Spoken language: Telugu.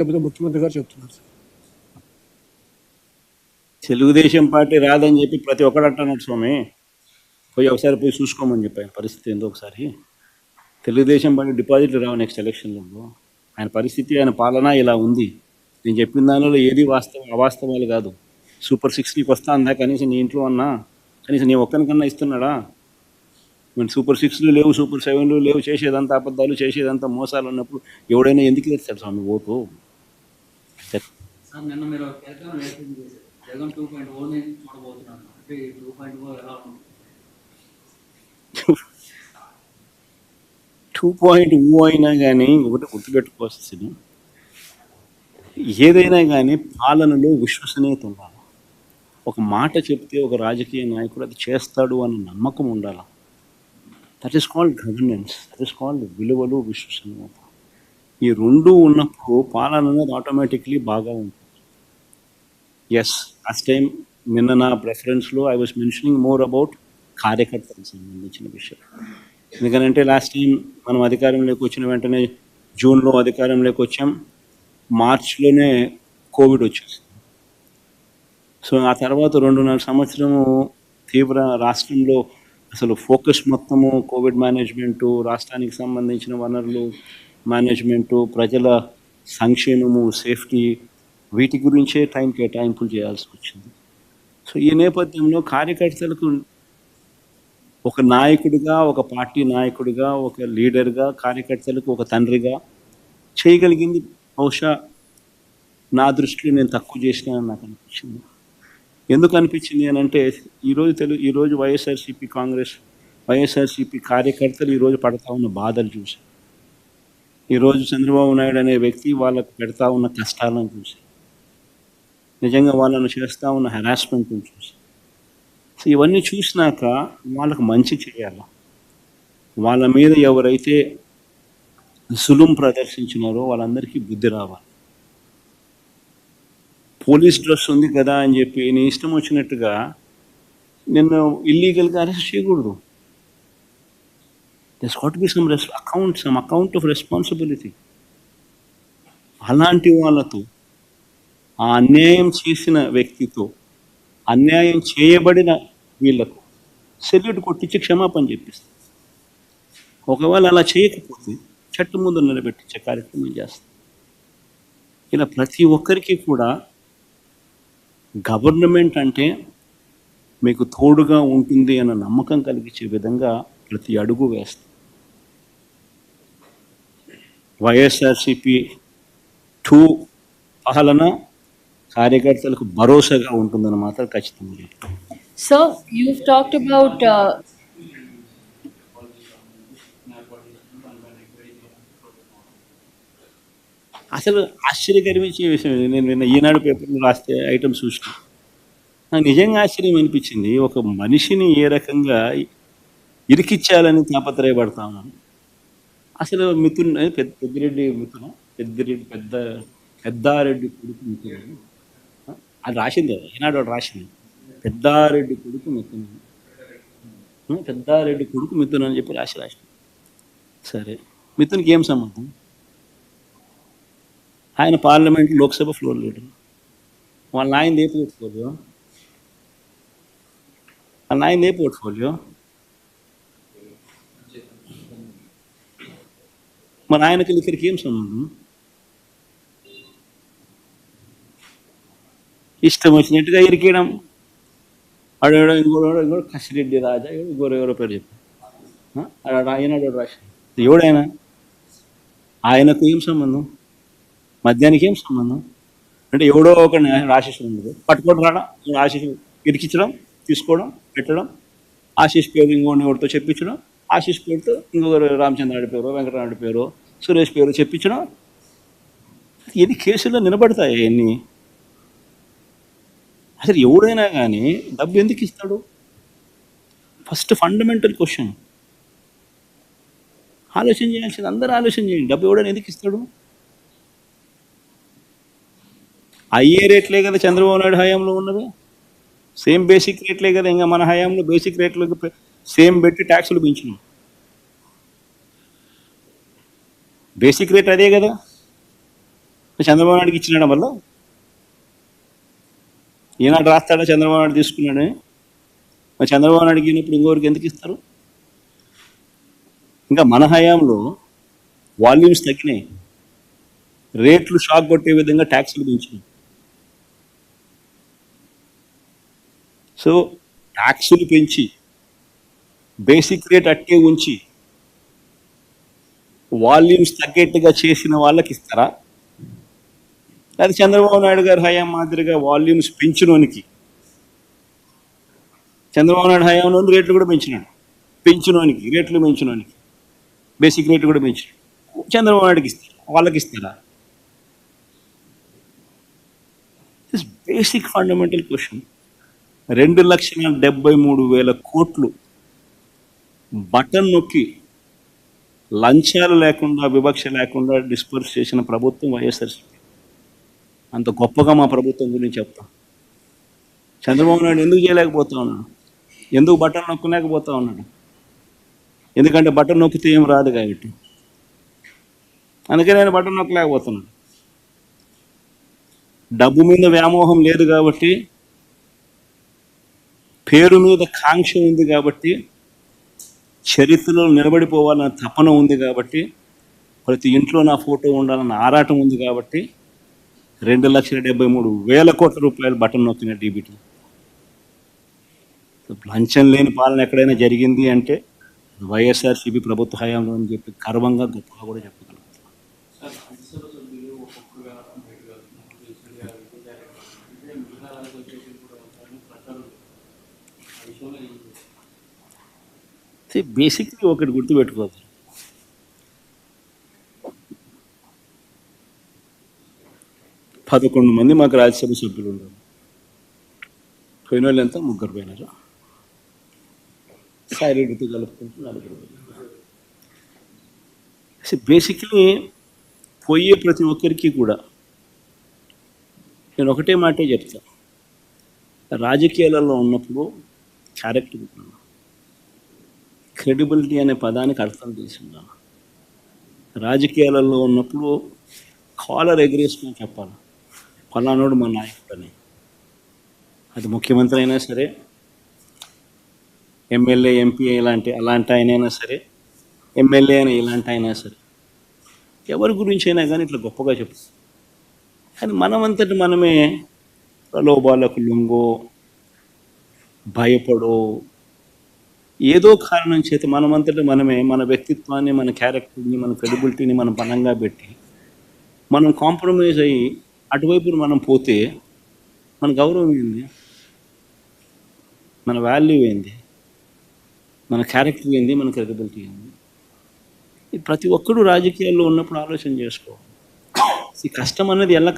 లేకపోతే ముఖ్యమంత్రి గారు చెప్తున్నారు తెలుగుదేశం పార్టీ రాదని చెప్పి ప్రతి ఒక్కడు అంటున్నాడు స్వామి. పోయి ఒకసారి పోయి చూసుకోమని చెప్పాను. పరిస్థితి ఏందో ఒకసారి. తెలుగుదేశం పార్టీ డిపాజిట్లు రావు నెక్స్ట్ ఎలక్షన్లలో ఆయన పరిస్థితి ఆయన పాలన ఇలా ఉంది. నేను చెప్పిన దానిలో ఏది వాస్తవం అవాస్తవాలు కాదు. సూపర్ సిక్స్ వస్తా అందా కనీసం నీ ఇంట్లో అన్నా కనీసం నీ ఒక్కరికన్నా ఇస్తున్నాడా? మరి సూపర్ సిక్స్లు లేవు సూపర్ సెవెన్లు లేవు చేసేదంతా అబద్ధాలు చేసేదంతా మోసాలు ఉన్నప్పుడు ఎవడైనా ఎందుకు వేస్తాడు స్వామి ఓటు? సార్ నిన్న మీరు కేంద్రం వ్యాఖ్యలు చేశారు. జగన్ టూ పాయింట్ ఓ నేను చూడబోతున్నాను. అంటే ఈ టూ పాయింట్ ఓ ఎలా ఉంది టూ పాయింట్ ఓ అయినా కానీ ఒకటి గుర్తుపెట్టుకోవాల్సింది. ఏదైనా కానీ పాలనలో విశ్వసనీయత ఉండాలి. ఒక మాట చెప్తే ఒక రాజకీయ నాయకుడు అది చేస్తాడు అన్న నమ్మకం ఉండాలి. That is called governance that is called విలువలు విశ్వసనీయత. ఈ రెండు ఉన్నప్పుడు పాలన అనేది ఆటోమేటిక్లీ బాగా ఉంటుంది. ఎస్ లాస్ట్ టైం నిన్న నా ప్రెఫరెన్స్లో I was mentioning more about కార్యకర్తలకు సంబంధించిన విషయం ఎందుకంటే లాస్ట్ టైం మనం అధికారంలోకి వచ్చిన వెంటనే జూన్లో అధికారంలోకి వచ్చాం. మార్చ్లోనే కోవిడ్ వచ్చేసింది. సో ఆ తర్వాత రెండున్నర సంవత్సరము తీవ్ర రాష్ట్రంలో అసలు ఫోకస్ మొత్తము కోవిడ్ మేనేజ్మెంటు రాష్ట్రానికి సంబంధించిన వనరులు మేనేజ్మెంటు ప్రజల సంక్షేమము సేఫ్టీ వీటి గురించే టైం కేటాయింపులు చేయాల్సి వచ్చింది. సో ఈ నేపథ్యంలో కార్యకర్తలకు ఒక నాయకుడిగా ఒక పార్టీ నాయకుడిగా ఒక లీడర్గా కార్యకర్తలకు ఒక తండ్రిగా చేయగలిగింది. బహుశా నా దృష్టిలో నేను తక్కువ చేసినానని నాకు అనిపించింది. ఎందుకు అనిపించింది అని అంటే ఈరోజు తెలు ఈరోజు వైఎస్ఆర్సీపీ కాంగ్రెస్ వైఎస్ఆర్సీపీ కార్యకర్తలు ఈరోజు పడతా ఉన్న బాధలు చూశాను ఈరోజు చంద్రబాబు నాయుడు అనే వ్యక్తి వాళ్ళకు పెడతా ఉన్న కష్టాలను చూసి నిజంగా వాళ్ళను చేస్తూ ఉన్న హెరాస్మెంట్ని చూసి. సో ఇవన్నీ చూసినాక వాళ్ళకు మంచి చేయాలి? వాళ్ళ మీద ఎవరైతే సులుం ప్రదర్శించినారో వాళ్ళందరికీ బుద్ధి రావాలి. పోలీస్ డ్రెస్ ఉంది కదా అని చెప్పి నీ ఇష్టం వచ్చినట్టుగా నిన్ను ఇల్లీగల్గా అరెస్ట్ చేయకూడదు. This had be some res account some account of responsibility అలాంటి వాళ్ళతో ఆ అన్యాయం చేసిన వ్యక్తితో అన్యాయం చేయబడిన వీళ్ళకు సెల్యూట్ కొట్టించి క్షమాపణ చెప్పిస్తుంది ఒకవేళ అలా చేయకపోతే చెట్టు ముందు నిలబెట్టించే కార్యక్రమం చేస్తాం. ఇలా ప్రతి ఒక్కరికి కూడా గవర్నమెంట్ అంటే మీకు తోడుగా ఉంటుంది అన్న నమ్మకం కలిగించే విధంగా ప్రతి అడుగు వేస్తాం. వైఎస్ఆర్సిపి టూ పాలన కార్యకర్తలకు భరోసాగా ఉంటుందని మాత్రం ఖచ్చితంగా you've talked about uh, అసలు ఆశ్చర్యకరమించే విషయం. నేను నిన్న ఈనాడు పేపర్లో రాస్తే ఐటమ్స్ చూసిన. నాకు నిజంగా ఆశ్చర్యం అనిపించింది. ఒక మనిషిని ఏ రకంగా ఇరికిచ్చాలని ఉన్నాను. అసలు మిథున్ పెద్ద పెద్దిరెడ్డి మిథున? పెద్దిరెడ్డి పెద్ద పెద్దారెడ్డి కొడుకు మిథున? అది రాసింది కదా ఈనాడు రాసింది. పెద్దారెడ్డి కొడుకు మిథున? పెద్దారెడ్డి కొడుకు మిథున్ అని చెప్పి రాసి రాసింది. సరే. మిథున్కి ఏం సంబంధం? ఆయన పార్లమెంట్ లోక్సభ ఫ్లోర్ లీడర్. వాళ్ళ నాయన ఏ పోర్ట్ఫోలియో? వాళ్ళ నాయన ఏ పోర్ట్ఫోలియో? మరి ఆయనకి ఇక్కడికి ఏం సంబంధం? ఇష్టం వచ్చినట్టుగా ఇరికేయడం. ఆడేవాడో ఇంకోడో ఇంకోడు కసిరెడ్డి రాజా ఇంకోరు ఎవరో పేరు చెప్పు. ఆయన రాసి ఎవడైనా? ఆయనకు ఏం సంబంధం? మద్యానికి ఏం సంబంధం? అంటే ఎవడో ఒక ఆశీస్సు ఉండదు. పట్టుకోవడం రావడం ఆశీస్సు ఇరికించడం తీసుకోవడం పెట్టడం ఆశీస్ పేరు ఇంకోటి ఎవరితో చెప్పించడం ఆశీస్ పేరుతో ఇంకొకరు రామచంద్రాడి పేరు వెంకటరాయుడు పేరు సురేష్ పేరు చెప్పించడం ఇది కేసుల్లో నిలబడతాయి అవన్నీ అసలు ఎవడైనా కానీ డబ్బు ఎందుకు ఇస్తాడు? First fundamental question. ఆలోచన చేయాల్సింది అందరూ ఆలోచన చేయండి. డబ్బు ఎవడైనా ఎందుకు ఇస్తాడు? అయ్యే రేట్లే కదా చంద్రబాబు నాయుడు హయాంలో ఉన్నది. సేమ్ బేసిక్ రేట్లే కదా ఇంకా మన హయాంలో బేసిక్ రేట్లకు సేమ్ పెట్టి ట్యాక్సులు పెంచినాం. బేసిక్ రేట్ అదే కదా? చంద్రబాబు నాయుడికి ఇచ్చినాడు వల్ల? ఈనాడు రాస్తాడా చంద్రబాబు నాయుడు తీసుకున్నాడని? మరి చంద్రబాబు నాయుడు ఇచ్చినప్పుడు ఇంకోరికి ఎందుకు ఇస్తారు? ఇంకా మన హయాంలో వాల్యూమ్స్ తగ్గినాయి. రేట్లు షాక్ కొట్టే విధంగా ట్యాక్సులు పెంచినాయి. సో ట్యాక్సులు పెంచి బేసిక్ రేట్ అట్టే ఉంచి వాల్యూమ్స్ తగ్గేట్టుగా చేసిన వాళ్ళకి ఇస్తారా? అది చంద్రబాబు నాయుడు గారి హయాం మాదిరిగా వాల్యూమ్స్ పెంచినోనికి. చంద్రబాబు నాయుడు హయాంలో రేట్లు కూడా పెంచినాడు. పెంచినోనికి రేట్లు పెంచినోనికి. బేసిక్ రేట్లు కూడా పెంచినాడు. చంద్రబాబు నాయుడుకి ఇస్తారు? వాళ్ళకి ఇస్తారా? దిస్ బేసిక్ ఫండమెంటల్ క్వశ్చన్ రెండు లక్షల డెబ్బై మూడు వేల కోట్లు బటన్ నొక్కి లంచాలు లేకుండా వివక్ష లేకుండా డిస్పర్స్ చేసిన ప్రభుత్వం వైఎస్ఆర్సీపీ అంత గొప్పగా మా ప్రభుత్వం గురించి చెప్తాం. చంద్రబాబు నాయుడు ఎందుకు చేయలేకపోతా ఉన్నాడు? ఎందుకు బటన్ నొక్కలేకపోతా ఉన్నాడు? ఎందుకంటే బటన్ నొక్కితే ఏం రాదు కాబట్టి. అందుకే నేను బటన్ నొక్కలేకపోతున్నాను. డబ్బు మీద వ్యామోహం లేదు కాబట్టి పేరు మీద కాంక్ష ఉంది కాబట్టి చరిత్రలో నిలబడిపోవాలన్న తపన ఉంది కాబట్టి ప్రతి ఇంట్లో నా ఫోటో ఉండాలన్న ఆరాటం ఉంది కాబట్టి రెండు లక్షల డెబ్బై మూడు వేల కోట్ల రూపాయలు బటన్ నొక్కిన డీబీటీ లంచం లేని పాలన ఎక్కడైనా జరిగింది అంటే వైఎస్ఆర్సీపీ ప్రభుత్వ హయాంలో అని చెప్పి గర్వంగా గొప్పగా కూడా చెప్పగలుగుతాం బేసిక్లీ ఒకటి గుర్తుపెట్టుకోవాలి పదకొండు మంది మాకు రాజ్యసభ సభ్యులు ఉన్నారు పోయిన వాళ్ళు ఎంత ముగ్గురు పోయినారు. సాయిరెడ్డితో కలుపుకుంటూ నలుగురు బేసిక్లీ పోయే ప్రతి ఒక్కరికి కూడా నేను ఒకటే మాటే చెప్తా. రాజకీయాలలో ఉన్నప్పుడు క్యారెక్టర్ ఉన్నాను క్రెడిబిలిటీ అనే పదానికి అర్థం తెలిసిందా? రాజకీయాలలో ఉన్నప్పుడు కాలర్ ఎగరేసుకొని చెప్పాలి. ఫలానోడు మా నాయకుడు అని అది ముఖ్యమంత్రి అయినా సరే ఎమ్మెల్యే ఎంపీ ఇలాంటి అలాంటి ఆయనైనా సరే ఎమ్మెల్యే అయినా ఇలాంటి అయినా సరే ఎవరి గురించి అయినా కానీ ఇట్లా గొప్పగా చెప్పు. కానీ మనమంతటి మనమే ప్రలోభాలకు లొంగో భయపడో ఏదో కారణం చేత మనమంతటి మనమే మన వ్యక్తిత్వాన్ని మన క్యారెక్టర్ని మన క్రెడిబిలిటీని మనం బలంగా పెట్టి మనం కాంప్రమైజ్ అయ్యి అటువైపు మనం పోతే మన గౌరవం ఏంది? మన వాల్యూ ఏంది? మన క్యారెక్టర్ ఏంది? మన క్రెడిబిలిటీ ఏంది? ప్రతి ఒక్కడు రాజకీయాల్లో ఉన్నప్పుడు ఆలోచన చేసుకోవాలి. ఈ కష్టం అనేది ఎలా